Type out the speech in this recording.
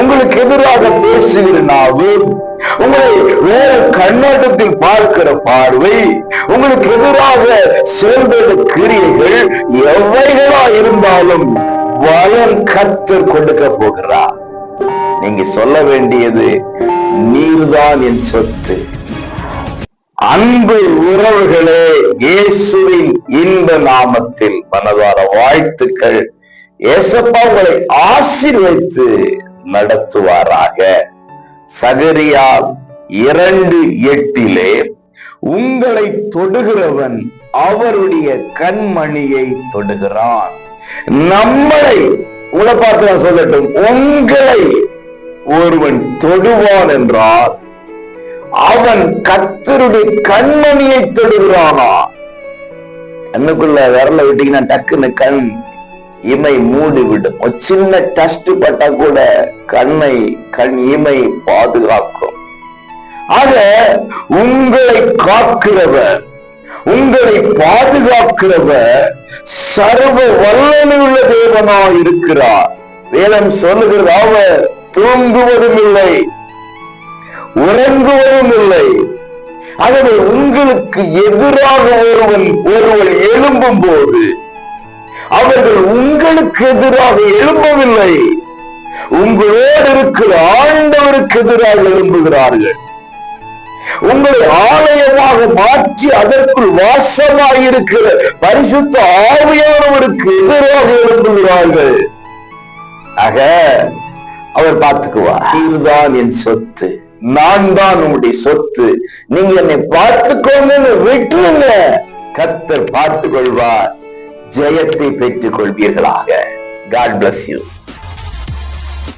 உங்களுக்கு எதிராக பேசுகிற நாவு உங்களை வேற கண்ணோட்டத்தில் பார்க்கிற பார்வை உங்களுக்கு எதிராக செயல்படுற கிரியைகள் எவைகளா இருந்தாலும் பலன் கத்தர் கொடுக்க போகிறார். நீங்க சொல்ல வேண்டியது நீர்தான் என் சொத்து. அன்பு உறவுகளே இயேசுவின் இந்த நாமத்தில் மனதார வாழ்த்துக்கள். ஏசப்பா உங்களை ஆசீர்வைத்து நடத்துவாராக. சகரியா இரண்டு எட்டிலே உங்களை தொடுகிறவன் அவருடைய கண்மணியை தொடுகிறான். நம்மளை உங்களை பார்த்து நான் சொல்லட்டும் உங்களை ஒருவன் தொடுவான் என்றால் அவன் கத்தருடைய கண்மணியை தொடுகிறானா? கண்ணுக்குள்ள விரல விட்டீங்கன்னா டக்குன்னு கண் இமை மூடி விடும் ஒரு சின்ன டஸ்ட் பட்டா கூட கண்ணை கண் இமை பாதுகாக்கும். ஆக உங்களை காக்கிறவர் உங்களை பாதுகாக்கிறவர் சர்வ வல்லமையுள்ள தேவனா இருக்கிறார் வேதம் சொல்லுகிறது அவர் தூங்குவதும் இல்லை உறங்குவதும் இல்லை. ஆகவே உங்களுக்கு எதிராக ஒருவன் ஒருவன் எழும்பும் போது அவர்கள் உங்களுக்கு எதிராக எழும்பவில்லை. உங்களோடு இருக்கிற ஆண்டவருக்கு எதிராக எழும்புகிறார்கள். உங்களை ஆலயமாக மாற்றி அதற்குள் வாசமாயிருக்கிற பரிசுத்த ஆவியானவருக்கு எதிராக எழும்புகிறார்கள். ஆக அவர் பார்த்துக்குவார். இதுதான் என் சொத்து. நான் தான் உங்களுடைய சொத்து. நீங்க என்னை பார்த்துக்கோங்கன்னு விட்டுருங்க. கத்தர் பார்த்துக் கொள்வார் ஜெயத்தை பெற்றுக் கொள்வீர்களாக காட் பிளஸ் யூ